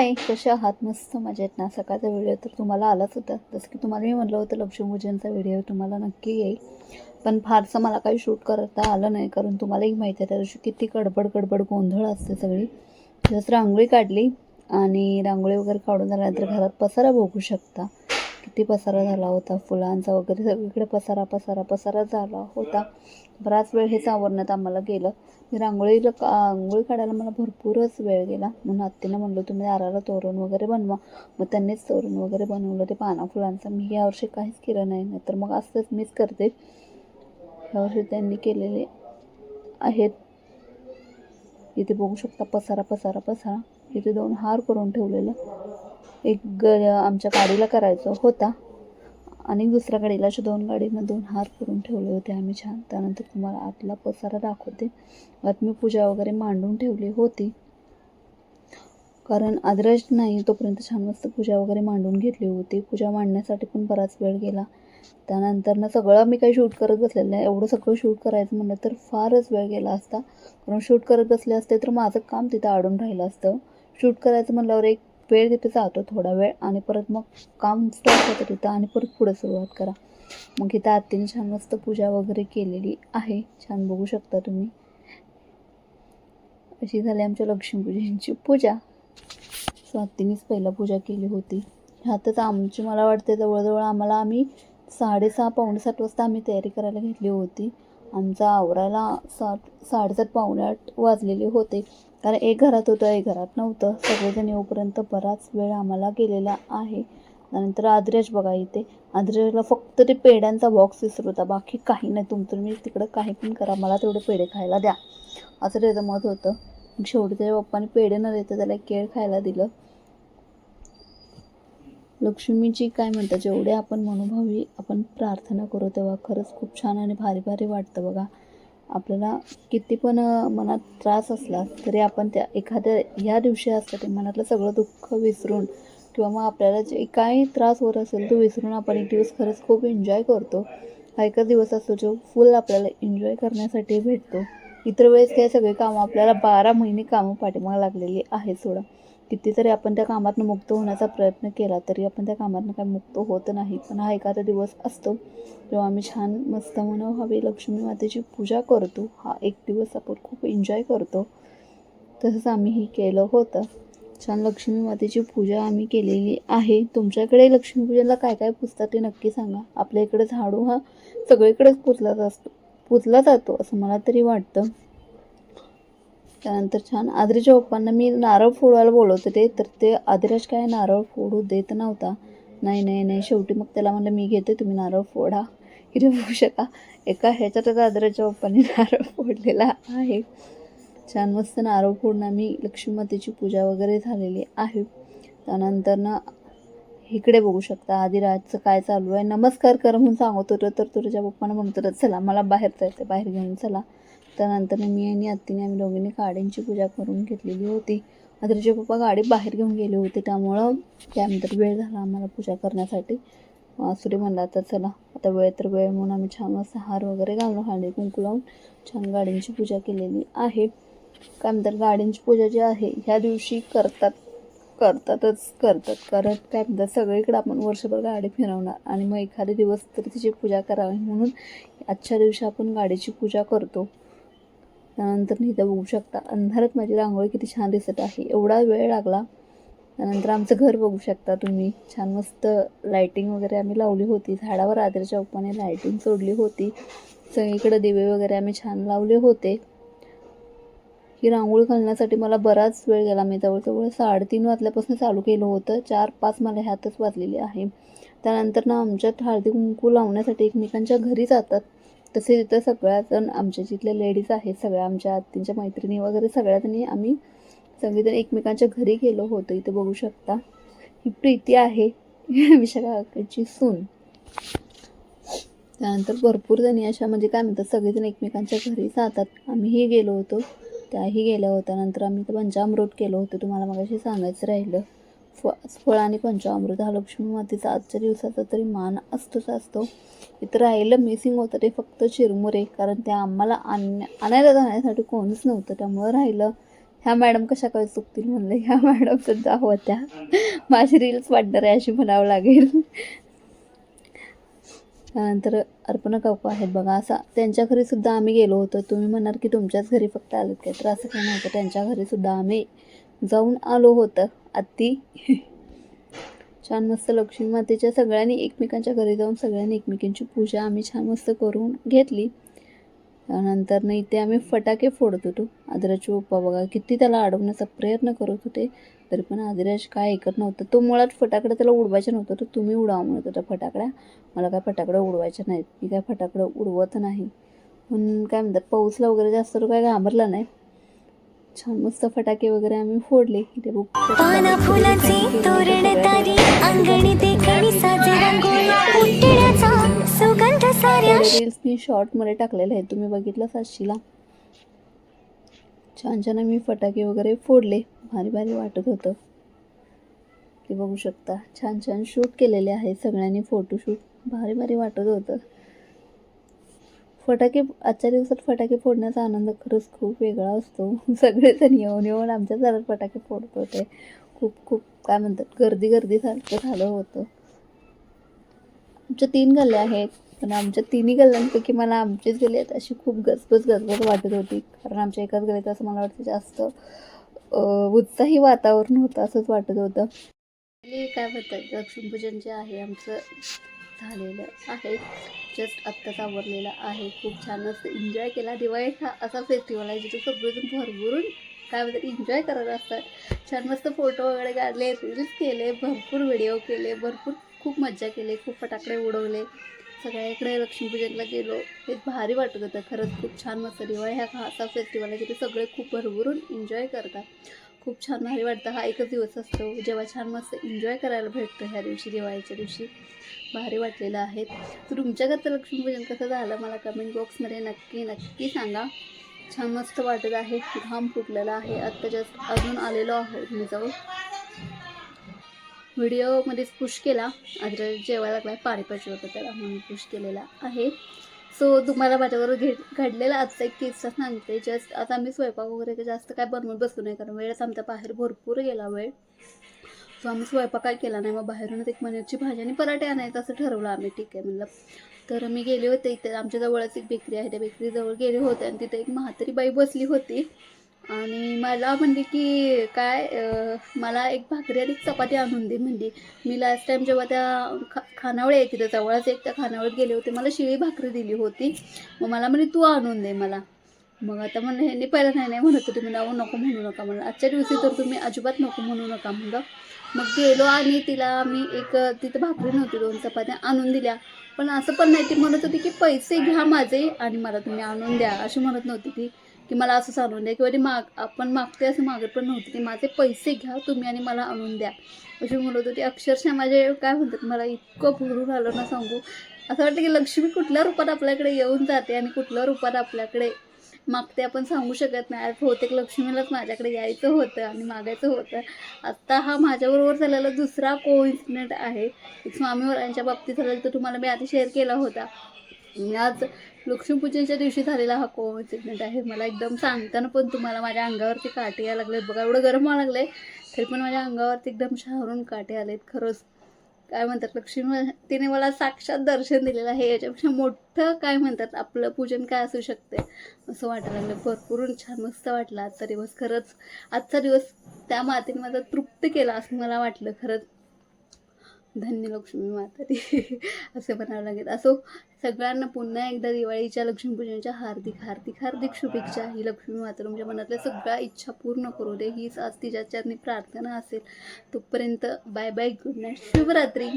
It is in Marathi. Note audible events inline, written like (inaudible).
हाय कसे आहात? मस्त मजेत ना. सकाळचा व्हिडिओ तर तुम्हाला आलाच होता. जसं की तुम्हाला मी म्हटलं होतं लक्ष्मीपूजनचा व्हिडिओ तुम्हाला नक्की येईल. पण फारसं मला काही शूट करता आलं नाही कारण तुम्हालाही माहिती आहे त्या दिवशी किती गडबड गडबड गोंधळ असते सगळी. जसं रांगोळी काढली आणि रांगोळी वगैरे काढून झाल्यानंतर घरात पसारा भोगू शकता. किती पसारा झाला होता फुलांचा वगैरे सगळीकडे पसारा पसारा पसारा झाला होता. बराच वेळ हेच आवरण्यात आम्हाला गेलं. मी रांगोळीला का रांगोळी काढायला मला भरपूरच वेळ गेला. म्हणून आत्तीनं म्हणलं तुम्ही दाराला तोरण वगैरे बनवा. मग त्यांनीच तोरण वगैरे बनवलं. ते पाना फुलांचं. मी यावर्षी काहीच केलं नाही. तर मग असंच मीच करते. यावर्षी त्यांनी केलेले आहेत. इथे बघू शकता पसारा पसारा पसारा. इथे दोन हार करून ठेवलेलं. एक ग आमच्या गाडीला करायचा होता. आणि दुसऱ्या गाडीला अशा दोन गाडीनं दोन हार करून ठेवले होते. आम्ही छान त्यानंतर तुम्हाला आतला पसारा दाखवते. आत मी पूजा वगैरे मांडून ठेवली होती. कारण आदराज नाही तोपर्यंत छान मस्त पूजा वगैरे मांडून घेतली होती. पूजा मांडण्यासाठी पण बराच वेळ गेला. त्यानंतर ना सगळं मी काही शूट करत बसलेलं नाही. एवढं सगळं शूट करायचं म्हणलं तर फारच वेळ गेला असता. कारण शूट करत बसले असते तर माझं काम तिथं अडून राहिलं असतं. शूट करायचं म्हणल्यावर एक वेळ तिथे जातो थोडा वेळ आणि परत मग काम स्टॉप होतं तिथं आणि परत पुढे सुरुवात करा. मग इथं आत्तीने छान मस्त पूजा वगैरे केलेली आहे. छान बघू शकता तुम्ही. अशी झाली आमच्या लक्ष्मीपूजनची पूजा. सो आत्तीनेच पहिला पूजा केली होती. ह्यातच आमची मला वाटते जवळजवळ आम्हाला आम्ही साडेसहा पावणे सात वाजता आम्ही तयारी करायला घेतली होती. आमचा आवरायला सात साडेसात पावणे आठ वाजलेले होते. कारण एक घरात होतं एक घरात नव्हतं. सगळेजण येऊपर्यंत बराच वेळ आम्हाला गेलेला आहे. त्यानंतर आद्रेश बघा इथे. आद्रेशला फक्त ते पेड्यांचा बॉक्स विसरू होता बाकी काही नाही. तुमचं तुम्ही तिकडं काही पण करा. मला तेवढे पेढे खायला द्या. असं त्याचं मत होतं. मग शेवटी त्याच्या पप्पाने पेढे न देता त्याला एक केळ खायला दिलं. लक्ष्मीची काय म्हणतात? जेवढे आपण मनोभावी आपण प्रार्थना करू तेव्हा खरंच खूप छान आणि भारी भारी वाटतं बघा. आपल्याला किती पण मनात त्रास असला तरी आपण त्या एखाद्या ह्या दिवशी असतं ते मनातलं सगळं दुःख विसरून किंवा मग आपल्याला जे काही त्रास होत असेल तो विसरून आपण एक दिवस खरंच खूप एन्जॉय करतो. हा एकच दिवस असतो जो फुल आपल्याला एन्जॉय करण्यासाठी भेटतो. इतर वेळेस काय सगळे कामं आपल्याला बारा महिने कामं पाठीमागे लागलेली आहे सोडा. कितीतरी आपण त्या कामातनं मुक्त होण्याचा प्रयत्न केला तरी आपण त्या कामातनं काय मुक्त होत नाही. पण हा एखादा दिवस असतो जेव्हा आम्ही छान मस्त मनोभावे लक्ष्मी मातेची पूजा करतो. हा एक दिवस आपण खूप एन्जॉय करतो. तसंच आम्हीही केलं होतं. छान लक्ष्मी मातेची पूजा आम्ही केलेली आहे. तुमच्याकडे लक्ष्मीपूजनला काय काय पुजतात ते नक्की सांगा. आपल्या इकडे झाडू हा सगळीकडेच पुजला असतो पुजला जातो असं मला तरी वाटतं. त्यानंतर छान. आद्रेच्या पप्पांना मी नारळ फोडायला बोलवत होते तर ते आदिराज काय नारळ फोडू देत नव्हता. नाही नाही नाही. शेवटी मग त्याला म्हणलं मी घेते तुम्ही नारळ फोडा. इथे बघू शका. एका ह्याच्यातच आदराच्या पप्पांनी नारळ फोडलेला आहे. छान मस्त नारळ फोडून आम्ही लक्ष्मीमातेची पूजा वगैरे झालेली आहे. त्यानंतर ना इकडे बघू शकता आदिराजचं काय चालू आहे. नमस्कार कर म्हणून सांगत होतं तर तुझ्या पप्पानं म्हणतो चला मला बाहेर जायचं बाहेर घेऊन चला. त्यानंतर मी आणि आत्तीने आम्ही दोघींनी गाड्यांची पूजा करून घेतलेली होती. आदरचे पप्पा गाडी बाहेर घेऊन गेले होते त्यामुळं त्यानंतर वेळ झाला आम्हाला पूजा करण्यासाठी. आसुरी म्हणला तर चला आता वेळ तर वेळ म्हणून आम्ही छान मस्त हार वगैरे घालून हळदी कुंकू लावून छान गाडींची पूजा केलेली आहे. काय म्हणतात गाडींची पूजा जी आहे ह्या दिवशी करतात करतातच करतात. कारण काय म्हणतात सगळीकडे आपण वर्षभर गाडी फिरवणार आणि मग एखादे दिवस तरी तिची पूजा करावी म्हणून आजच्या दिवशी आपण गाडीची पूजा करतो. त्यानंतर इथं बघू शकता अंधारात माझी रांगोळी किती छान दिसत आहे. एवढा वेळ लागला. त्यानंतर आमचं घर बघू शकता तुम्ही. छान मस्त लाईटिंग वगैरे आम्ही लावली होती. झाडावर आदरच्या उपाने लाईटिंग सोडली होती. सगळीकडे दिवे वगैरे आम्ही छान लावले होते. ही रांगोळी घालण्यासाठी मला बराच वेळ गेला. मी जवळजवळ साडेतीन वाजल्यापासून चालू केलं होतं. चार पाच मला ह्यातच वाजलेली आहे. त्यानंतर ना आमच्यात हळदी कुंकू लावण्यासाठी एकमेकांच्या घरी जातात. तसे तिथं सगळ्याजण आमच्या जिथल्या लेडीज आहेत सगळ्या आमच्या आत्तींच्या मैत्रिणी वगैरे सगळ्याजणी आम्ही सगळेजण एकमेकांच्या घरी गेलो होतो. इथे बघू शकता. ही प्रीती आहे विशाखाची सून. त्यानंतर भरपूर जणी अशा म्हणजे काय म्हणतात सगळेजण एकमेकांच्या घरी जातात. आम्हीही गेलो होतो. त्याही गेल्या होत्या. नंतर आम्ही तर पंचामृत केलं होतं. तुम्हाला मगाशी सांगायचं राहिलं. फ फळ आणि पंचामृत. हा लक्ष्मी मातेचा आजच्या दिवसाचा तरी मान असतोच असतो. इथं राहिलं मिसिंग होतं ते फक्त चिरमुरे. कारण ते आम्हाला आणण्या आणायला जाण्यासाठी कोणीच नव्हतं. त्यामुळं राहिलं. ह्या मॅडम कशा काय चुकतील म्हणलं. ह्या मॅडम सुद्धा होत्या. माझी रील्स वाटणार आहे अशी म्हणावं लागेल. त्यानंतर अर्पणा काकू आहेत बघा. असा त्यांच्या घरी सुद्धा आम्ही गेलो होतो. तुम्ही म्हणाल की तुमच्याच घरी फक्त आलोत काय? तर असं काही नव्हतं. त्यांच्या घरी सुद्धा आम्ही जाऊन आलो होतं. आत्ती. छान मस्त लक्ष्मी मातेच्या सगळ्यांनी एकमेकांच्या घरी जाऊन सगळ्यांनी एकमेकींची पूजा आम्ही छान मस्त करून घेतली. त्यानंतर नाही इथे आम्ही फटाके फोडत होतो. आदिराजची पप्पा बघा किती त्याला अडवण्याचा प्रयत्न करत होते. तरी पण आदिराज काय ऐकत नव्हतं. तो मुळात फटाकडे त्याला उडवायचा नव्हतं. तर तुम्ही उडावा म्हणत होता फटाकड्या मला काय फटाकडं उडवायच्या नाहीत. मी काय फटाकडं उडवत नाही. पण काय म्हणतात पाऊसला वगैरे जास्त तो काय घाबरला नाही. छान मस्त फटाके वगैरे आम्ही फोडले इथे साऱ्या. रील्स मी शॉर्टमध्ये टाकलेले आहेत. तुम्ही बघितलं सातशीला छान छान आम्ही फटाके वगैरे फोडले. भारी भारी वाटत होतं. ते बघू शकता. छान छान शूट केलेले आहे सगळ्यांनी फोटोशूट भारी भारी वाटत होतं. फटाके आजच्या दिवसात फटाके फोडण्याचा आनंद खरंच खूप वेगळा असतो. (laughs) सगळेजण येऊन येऊन आमच्या घरात फटाके फोडत होते. खूप खूप काय म्हणतात गर्दी गर्दी सारखं झालं होतं. आमच्या तीन गल्ल्या आहेत पण आमच्या तिन्ही गल्ल्यांपैकी मला आमचीच गल्ली आहेत अशी खूप गजबज गजबज वाटत होती. कारण आमच्या एकाच गल्लीत असं मला वाटतं जास्त उत्साही वातावरण होतं असंच वाटत होतं. काय म्हणतात लक्ष्मीपूजन जे आहे आमचं झालेलं आहे. जस्ट आत्ताच आवरलेला आहे. खूप छान असं एन्जॉय केला दिवाळी हा असा फेस्टिवल आहे जिथे सगळेजण भरभरून काय म्हणतात एन्जॉय करत असतात. छान मस्त फोटो वगैरे काढले रील्स केले भरपूर व्हिडिओ केले भरपूर खूप मज्जा केली खूप फटाकडे उडवले. सगळ्याकडे लक्ष्मीपूजनला गेलो. हे भारी वाटत होतं खरंच. खूप छान मस्त दिवाळी हा असा फेस्टिवल आहे जिथे सगळे खूप भरभरून एन्जॉय करतात. खूप छान भारी वाटतं. हा एकच दिवस असतो. जेव्हा छान मस्त एन्जॉय करायला भेटतं ह्या दिवशी दिवाळीच्या दिवशी. भारी वाटलेलं आहे. तर तुमच्या घरचं लक्ष्मीपूजन कसं झालं मला कमेंट बॉक्समध्ये नक्की नक्की सांगा. छान मस्त वाटत आहे. घाम फुटलेला आहे. आत्ता जस्ट अजून आलेलो आहोत मी जाऊन. व्हिडिओमध्येच पुश केला. आज जेवायला लागला पाणी पाहिजे होतं त्याला म्हणून पुश केलेला आहे. सो तुम्हाला माझ्याबरोबर घे घडलेला आजचा एक किस्सा सांगते. जस्ट आता आम्ही स्वयंपाक वगैरे जास्त काय बनवून बसू नाही कारण वेळच आमचा बाहेर भरपूर गेला वेळ. सो आम्ही स्वयंपाक काय केला नाही मग बाहेरूनच एक पनीरची भाजी आणि पराठे आणायचं असं ठरवलं आम्ही. ठीक आहे म्हणलं. तर मी गेले होते इथे आमच्याजवळच एक बेकरी आहे. त्या बेकरीजवळ गेले होते आणि तिथे एक म्हातारी बाई बसली होती. आणि मला म्हणली की काय मला एक भाकरी आणि चपाती आणून दे म्हणली. मी लास्ट टाइम जेव्हा त्या खा खानावळ आहे तिथं जवळच एक त्या खानावळीत गेले होते मला शिळी भाकरी दिली होती. मग मला म्हणे तू आणून दे मला. मग आता म्हणलं ह्यांनी पहिला नाही नाही म्हणत होते मी नको म्हणू नका म्हणलं आजच्या दिवशी तर तुम्ही अजिबात नको म्हणू नका म्हणलं मग गेलो आणि तिला मी एक तिथं भाकरी नव्हती दोन चपात्या आणून दिल्या. पण असं पण नाही ती म्हणत होती की पैसे घ्या माझे आणि मला तुम्ही आणून द्या अशी म्हणत नव्हती ती. की मला असंच आणून द्या किंवा ती माग आपण मागते असं मागत पण नव्हती. की माझे पैसे घ्या तुम्ही आणि मला आणून द्या. अशी म्हणत होती. अक्षरशः माझे काय म्हणतात मला इतकं भरून आलं ना सांगू. असं वाटतं की लक्ष्मी कुठल्या रूपात आपल्याकडे येऊन जाते आणि कुठल्या रूपात आपल्याकडे मागते आपण सांगू शकत नाही. आज बहुतेक लक्ष्मीलाच माझ्याकडे यायचं होतं आणि मागायचं होतं. आत्ता हा माझ्याबरोबर झालेला दुसरा कोइन्सिडेंट आहे. स्वामीवरांच्या बाबतीत झालेला तर तुम्हाला मी आधी शेअर केला होता. आणि आज लक्ष्मीपूजनच्या दिवशी झालेला हा कोइन्सिडेंट आहे. मला एकदम सांगताना पण तुम्हाला माझ्या अंगावरती काटे यायला लागले बघा एवढं गरम व्हायला आहे तरी पण माझ्या अंगावरती एकदम शहरून काटे आलेत खरंच. काय म्हणतात लक्ष्मी तिने मला साक्षात दर्शन दिलेलं आहे. याच्यापेक्षा मोठं काय म्हणतात आपलं पूजन काय असू शकते? असं वाटायला लागलं भरपूरून छान मस्त वाटलं आजचा दिवस खरंच आजचा दिवस त्या मातेने माझा तृप्त केला असं मला वाटलं खरंच. धन्य लक्ष्मी माता ती. (laughs) असं म्हणावं लागेल. असो सगळ्यांना पुन्हा एकदा दिवाळीच्या लक्ष्मीपूजनाच्या हार्दिक हार्दिक हार्दिक शुभेच्छा. ही लक्ष्मी माता तुमच्या मनातल्या सगळ्या इच्छा पूर्ण करू दे. हीच आज तिच्या प्रार्थना असेल. तोपर्यंत बाय बाय गुड नाईट. शुभरात्री.